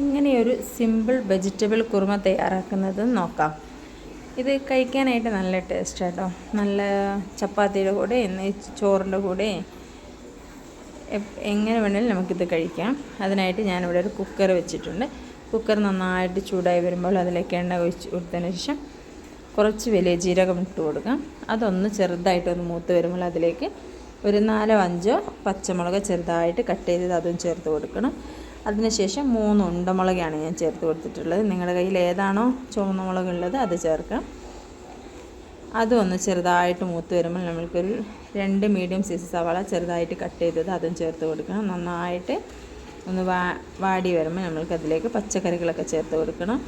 ഇങ്ങനെയൊരു simple vegetable kurma തയ്യാറാക്കുന്നത് നോക്കാം. ഇത് കഴിക്കാനായിട്ട് നല്ല ടേസ്റ്റ് കേട്ടോ നല്ല ചപ്പാത്തിയുടെ കൂടെ ചോറിന്റെ കൂടെ എങ്ങനെ വേണമെങ്കിലും നമുക്കിത് കഴിക്കാം. അതിനായിട്ട് ഞാനിവിടെ ഒരു കുക്കർ വെച്ചിട്ടുണ്ട്. കുക്കർ നന്നായിട്ട് ചൂടായി വരുമ്പോൾ അതിലേക്ക് എണ്ണ ഒഴിച്ച് കൊടുത്തതിന് ശേഷം കുറച്ച് വലിയ ജീരകം ഇട്ട് കൊടുക്കാം. അതൊന്ന് ചെറുതായിട്ടൊന്ന് മൂത്ത് വരുമ്പോൾ അതിലേക്ക് ഒരു നാലോ അഞ്ചോ പച്ചമുളക് ചെറുതായിട്ട് കട്ട് ചെയ്തത് അതും ചേർത്ത് കൊടുക്കണം. അതിനുശേഷം മൂന്ന് ഉണ്ടമുളകാണ് ഞാൻ ചേർത്ത് കൊടുത്തിട്ടുള്ളത്. നിങ്ങളുടെ കയ്യിൽ ഏതാണോ ചുവന്ന മുളക് ഉള്ളത് അത് ചേർക്കാം. അതും ഒന്ന് ചെറുതായിട്ട് മൂത്ത് വരുമ്പോൾ നമ്മൾക്കൊരു രണ്ട് മീഡിയം സൈസ് സവാള ചെറുതായിട്ട് കട്ട് ചെയ്തത് അതും ചേർത്ത് കൊടുക്കണം. നന്നായിട്ട് ഒന്ന് വാ വാടി വരുമ്പോൾ നമ്മൾക്കതിലേക്ക് പച്ചക്കറികളൊക്കെ ചേർത്ത് കൊടുക്കണം.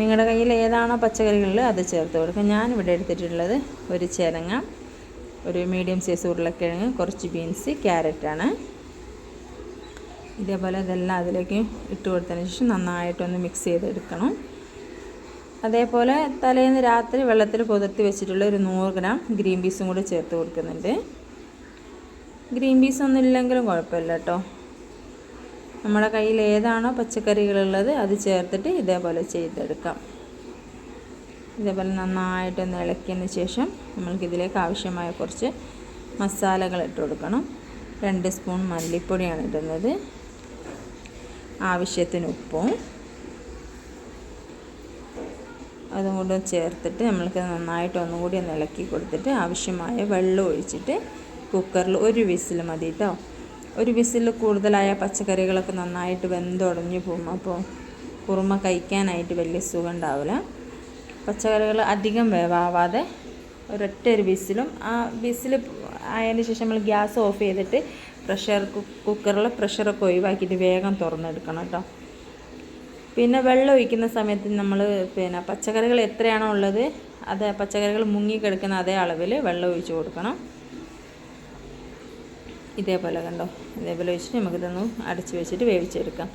നിങ്ങളുടെ കയ്യിൽ ഏതാണോ പച്ചക്കറികളിൽ അത് ചേർത്ത് കൊടുക്കുക ഞാനിവിടെ എടുത്തിട്ടുള്ളത് ഒരു ചിരങ്ങ ഒരു മീഡിയം സൈസ് ഉരുളക്കിഴങ്ങ് കുറച്ച് ബീൻസ് ക്യാരറ്റാണ്. ഇതേപോലെ ഇതെല്ലാം അതിലേക്ക് ഇട്ട് കൊടുത്തതിന് ശേഷം നന്നായിട്ടൊന്ന് മിക്സ് ചെയ്തെടുക്കണം. അതേപോലെ തലേന്ന് രാത്രി വെള്ളത്തിൽ കുതിർത്തി വെച്ചിട്ടുള്ള ഒരു നൂറ് ഗ്രാം ഗ്രീൻ പീസും കൂടി ചേർത്ത് കൊടുക്കുന്നുണ്ട്. ഗ്രീൻ പീസ് ഒന്നും ഇല്ലെങ്കിലും കുഴപ്പമില്ല കേട്ടോ. നമ്മുടെ കയ്യിൽ ഏതാണോ പച്ചക്കറികളുള്ളത് അത് ചേർത്തിട്ട് ഇതേപോലെ ചെയ്തെടുക്കാം. ഇതേപോലെ നന്നായിട്ടൊന്ന് ഇളക്കിയതിന് ശേഷം നമ്മൾക്കിതിലേക്ക് ആവശ്യമായ കുറച്ച് മസാലകൾ ഇട്ട് കൊടുക്കണം. രണ്ട് സ്പൂൺ മല്ലിപ്പൊടിയാണ് ഇടുന്നത്. ആവശ്യത്തിന് ഉപ്പും അതും കൂടെ ചേർത്തിട്ട് നമ്മൾക്ക് നന്നായിട്ട് ഒന്നും കൂടി ഒന്ന് ഇളക്കി കൊടുത്തിട്ട് ആവശ്യമായ വെള്ളം ഒഴിച്ചിട്ട് കുക്കറിൽ ഒരു വിസിൽ മതി കേട്ടോ ഒരു വിസിൽ കൂടുതലായ പച്ചക്കറികളൊക്കെ നന്നായിട്ട് വെന്തുടഞ്ഞു പോകും. അപ്പോൾ കുറുമ കഴിക്കാനായിട്ട് വലിയ സുഖം ഉണ്ടാവില്ല. പച്ചക്കറികൾ അധികം വേവാവാതെ ഒരൊറ്റ ഒരു വിസിലും. ആ വിസിൽ ആയതിന് ശേഷം നമ്മൾ ഗ്യാസ് ഓഫ് ചെയ്തിട്ട് പ്രഷർ കുക്കറിൽ പ്രഷറൊക്കെ ഒഴിവാക്കിയിട്ട് വേഗം തുറന്നെടുക്കണം കേട്ടോ. പിന്നെ വെള്ളം ഒഴിക്കുന്ന സമയത്ത് നമ്മൾ പിന്നെ പച്ചക്കറികൾ എത്രയാണോ ഉള്ളത് അത് പച്ചക്കറികൾ മുങ്ങിക്കിടക്കുന്ന അതേ അളവിൽ വെള്ളം ഒഴിച്ച് കൊടുക്കണം. ഇതേപോലെ കണ്ടോ? ഇതേപോലെ വെച്ചിട്ട് നമുക്കിതൊന്ന് അടച്ച് വെച്ചിട്ട് വേവിച്ചെടുക്കാം.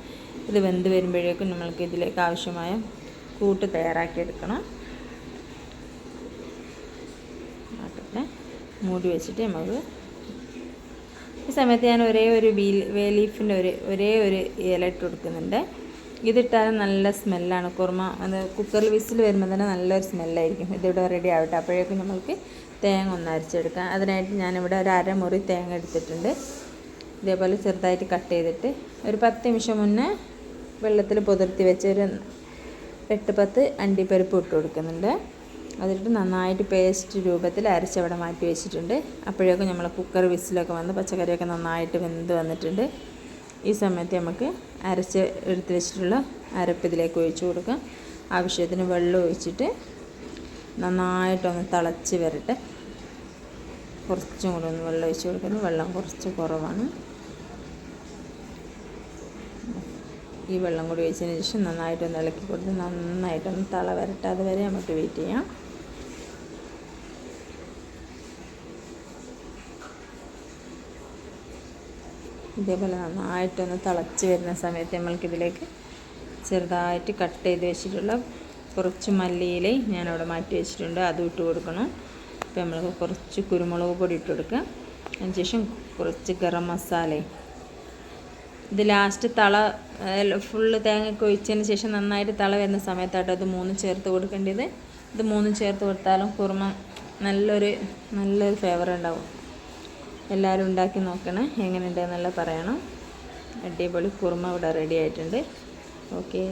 ഇത് വെന്ത് വരുമ്പോഴേക്കും നമ്മൾക്ക് ഇതിലേക്ക് ആവശ്യമായ കൂട്ട് തയ്യാറാക്കിയെടുക്കണം. മൂടി വെച്ചിട്ട് നമുക്ക് ഈ സമയത്ത് ഞാൻ ഒരേ ഒരു ബീ വേ ലീഫിന്റെ ഒരു ഒരേ ഒരു ഇല ഇട്ട് കൊടുക്കുന്നുണ്ട്. ഇതിട്ടാലും നല്ല സ്മെല്ലാണ്. കുറുമ അത് കുക്കറിൽ വിസിൽ വരുമ്പോൾ തന്നെ നല്ലൊരു സ്മെല്ലായിരിക്കും. ഇതിവിടെ റെഡി ആവട്ടെ. അപ്പോഴേക്കും നമുക്ക് തേങ്ങ ഒന്ന് അരച്ചെടുക്കാം. അതിനായിട്ട് ഞാനിവിടെ ഒരു അരമുറി തേങ്ങ എടുത്തിട്ടുണ്ട്. ഇതേപോലെ ചെറുതായിട്ട് കട്ട് ചെയ്തിട്ട് ഒരു പത്ത് നിമിഷം മുന്നേ വെള്ളത്തിൽ പുതിർത്തി വെച്ച് ഒരു എട്ട് പത്ത് അണ്ടിപ്പരിപ്പ് ഇട്ട് കൊടുക്കുന്നുണ്ട്. അതിട്ട് നന്നായിട്ട് പേസ്റ്റ് രൂപത്തിൽ അരച്ചവിടെ മാറ്റി വെച്ചിട്ടുണ്ട്. അപ്പോഴേക്കും നമ്മൾ കുക്കർ വിസിലൊക്കെ വന്ന് പച്ചക്കറിയൊക്കെ നന്നായിട്ട് വെന്ത് വന്നിട്ടുണ്ട്. ഈ സമയത്ത് നമുക്ക് അരച്ച് എടുത്ത് വെച്ചിട്ടുള്ള അരപ്പ് ഇതിലേക്ക് ഒഴിച്ചു കൊടുക്കാം. ആവശ്യത്തിന് വെള്ളം ഒഴിച്ചിട്ട് നന്നായിട്ടൊന്ന് തിളച്ച് വരട്ടെ. കുറച്ചും കൂടെ ഒന്ന് വെള്ളം ഒഴിച്ച് കൊടുക്കുന്നു വെള്ളം കുറച്ച് കുറവാണ്. ഈ വെള്ളം കൂടി ഒഴിച്ചതിന് ശേഷം നന്നായിട്ടൊന്ന് ഇളക്കി കൊടുത്ത് നന്നായിട്ടൊന്ന് തള വരട്ടെ. അതുവരെ നമുക്ക് വെയിറ്റ് ചെയ്യാം. ഇതേപോലെ നന്നായിട്ടൊന്ന് തിളച്ച് വരുന്ന സമയത്ത് നമ്മൾക്കിതിലേക്ക് ചെറുതായിട്ട് കട്ട് ചെയ്ത് വെച്ചിട്ടുള്ള കുറച്ച് മല്ലിയില ഞാനവിടെ മാറ്റി വെച്ചിട്ടുണ്ട്. അതും ഇട്ട് കൊടുക്കണം. അപ്പോൾ നമ്മൾ കുറച്ച് കുരുമുളക് പൊടി ഇട്ട് കൊടുക്കുക അതിനുശേഷം കുറച്ച് ഗരം മസാലയും. ഇത് ലാസ്റ്റ് തള ഫുള്ള് തേങ്ങയൊക്കെ ഒഴിച്ചതിന് ശേഷം നന്നായിട്ട് തള വരുന്ന സമയത്തായിട്ട് അത് മൂന്ന് ചേർത്ത് കൊടുക്കേണ്ടത്. ഇത് മൂന്നും ചേർത്ത് കൊടുത്താലും കുറുമ നല്ലൊരു നല്ലൊരു ഫ്ലേവർ ഉണ്ടാവും. എല്ലാവരും ഉണ്ടാക്കി നോക്കണേ. എങ്ങനെയുണ്ടെന്നുള്ള പറയണം. അടിപൊളി കുറുമ ഇവിടെ റെഡി ആയിട്ടുണ്ട്. ഓക്കെ